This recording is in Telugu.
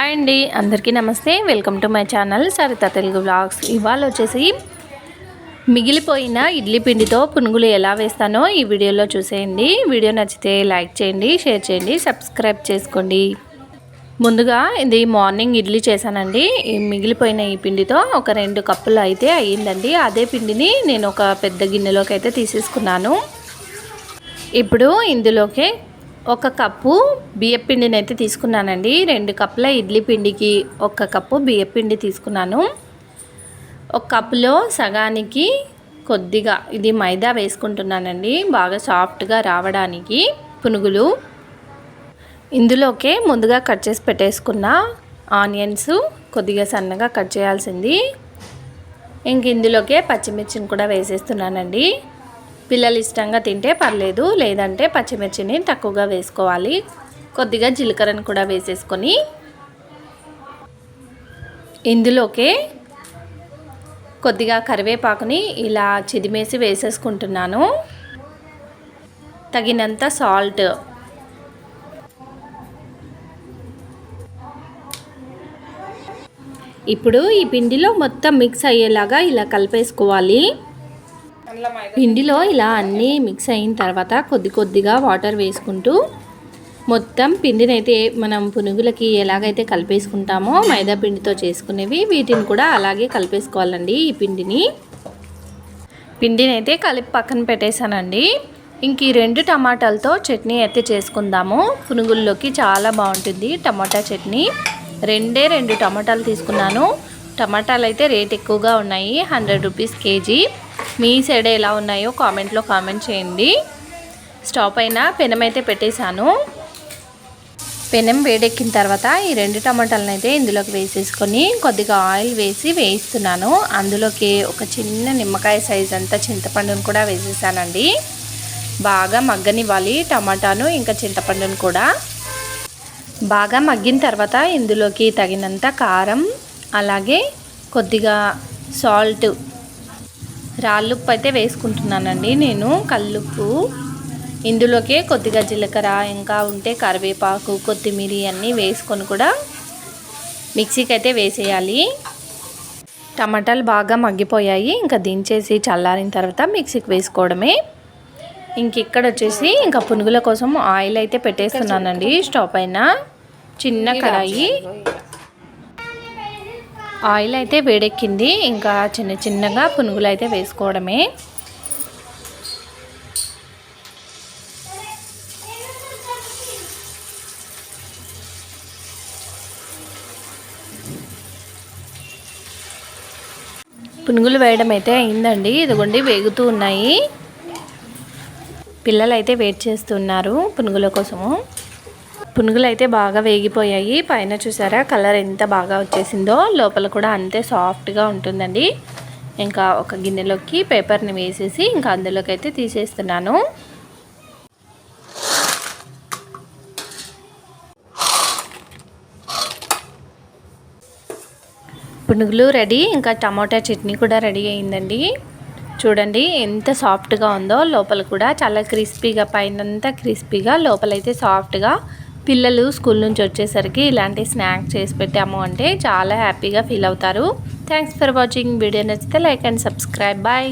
హాయ్ అండి అందరికీ నమస్తే. Welcome to my channel Saritha Telugu blogs ఇవాళ వచ్చేసి మిగిలిపోయిన ఇడ్లీ పిండితో పునుగులు ఎలా వేస్తానో ఈ వీడియోలో చూసేయండి. వీడియో నచ్చితే లైక్ చేయండి షేర్ చేయండి సబ్స్క్రైబ్ చేసుకోండి. ముందుగా ఇది మార్నింగ్ ఇడ్లీ చేశానండి. ఈ మిగిలిపోయిన ఈ పిండితో ఒక రెండు కప్పులు అయితే అయ్యిందండి. అదే పిండిని నేను ఒక పెద్ద గిన్నెలోకి అయితే తీసేసుకున్నాను. ఇప్పుడు ఇందులోకి ఒక కప్పు బియ్యపిండిని అయితే తీసుకున్నానండి. రెండు కప్పుల ఇడ్లీ పిండికి ఒక కప్పు బియ్యపిండి తీసుకున్నాను. ఒక కప్పులో సగానికి కొద్దిగా ఇది మైదా వేసుకుంటున్నానండి. బాగా సాఫ్ట్గా రావడానికి పునుగులు. ఇందులోకే ముందుగా కట్ చేసి పెట్టేసుకున్న ఆనియన్స్ కొద్దిగా సన్నగా కట్ చేయాల్సింది. ఇంక ఇందులోకే పచ్చిమిర్చిని కూడా వేసేస్తున్నానండి. పిల్లలు ఇష్టంగా తింటే పర్లేదు లేదంటే పచ్చిమిర్చిని తక్కువగా వేసుకోవాలి. కొద్దిగా జీలకర్రను కూడా వేసేసుకొని ఇందులోకే కొద్దిగా కరివేపాకుని ఇలా చిదిమేసి వేసేసుకుంటున్నాను. తగినంత సాల్ట్. ఇప్పుడు ఈ పిండిలో మొత్తం మిక్స్ అయ్యేలాగా ఇలా కలిపేసుకోవాలి. పిండిలో ఇలా అన్నీ మిక్స్ అయిన తర్వాత కొద్ది కొద్దిగా వాటర్ వేసుకుంటూ మొత్తం పిండిని అయితే మనం పునుగులకి ఎలాగైతే కలిపేసుకుంటామో మైదా పిండితో చేసుకునేవి వీటిని కూడా అలాగే కలిపేసుకోవాలండి ఈ పిండిని. పిండిని అయితే కలిపి పక్కన పెట్టేశానండి. ఇంక ఈ రెండు టమాటాలతో చట్నీ అయితే చేసుకుందాము. పునుగుల్లోకి చాలా బాగుంటుంది టమాటా చట్నీ. రెండే రెండు టమాటాలు తీసుకున్నాను. టమాటాలు అయితే రేట్ ఎక్కువగా ఉన్నాయి. Hundred rupees KG. మీ సైడ్ ఎలా ఉన్నాయో కామెంట్లో కామెంట్ చేయండి. స్టవ్ పైన పెనం అయితే పెట్టేశాను. పెనం వేడెక్కిన తర్వాత ఈ రెండు టమాటాలను అయితే ఇందులోకి వేసేసుకొని కొద్దిగా ఆయిల్ వేసి వేయిస్తున్నాను. అందులోకి ఒక చిన్న నిమ్మకాయ సైజ్ అంతా చింతపండును కూడా వేసేసానండి. బాగా మగ్గనివ్వాలి టమాటాను ఇంకా చింతపండును కూడా. బాగా మగ్గిన తర్వాత ఇందులోకి తగినంత కారం అలాగే కొద్దిగా సాల్ట్ రాళ్ళుప్పు అయితే వేసుకుంటున్నానండి నేను కల్లుప్పు ఇందులోకే కొద్దిగా జీలకర్ర ఇంకా ఉంటే కరివేపాకు కొత్తిమీర అన్నీ వేసుకొని కూడా మిక్సీకి అయితే వేసేయాలి. టమాటాలు బాగా మగ్గిపోయాయి ఇంకా దించేసి చల్లారిన తర్వాత మిక్సీకి వేసుకోవడమే. ఇంక ఇక్కడ వచ్చేసి ఇంకా పునుగుల కోసం ఆయిల్ అయితే పెట్టేస్తున్నానండి స్టవ్ పైన. చిన్న కడాయి. ఆయిల్ అయితే వేడెక్కింది. ఇంకా చిన్న చిన్నగా పునుగులు అయితే వేసుకోవడమే. పునుగులు వేయడం అయితే అయిందండి. ఇదిగోండి వేగుతూ ఉన్నాయి. పిల్లలు అయితే వెయిట్ చేస్తున్నారు పునుగుల కోసము. పునుగులు అయితే బాగా వేగిపోయాయి. పైన చూసారా కలర్ ఎంత బాగా వచ్చేసిందో. లోపల కూడా అంతే సాఫ్ట్గా ఉంటుందండి. ఇంకా ఒక గిన్నెలోకి పేపర్ని వేసేసి ఇంకా అందులోకి అయితే తీసేస్తున్నాను. పునుగులు రెడీ. ఇంకా టమాటా చట్నీ కూడా రెడీ అయిందండి. చూడండి ఎంత సాఫ్ట్గా ఉందో. లోపల కూడా చాలా క్రిస్పీగా పైనంతా క్రిస్పీగా లోపలైతే సాఫ్ట్గా పిల్లలు స్కూల్ నుంచి వచ్చేసరికి ఇలాంటి స్నాక్ చేసి పెట్టాము అంటే చాలా హ్యాపీగా ఫీల్ అవుతారు. థ్యాంక్స్ ఫర్ వాచింగ్ వీడియో నచ్చితే లైక్ అండ్ సబ్స్క్రైబ్. బాయ్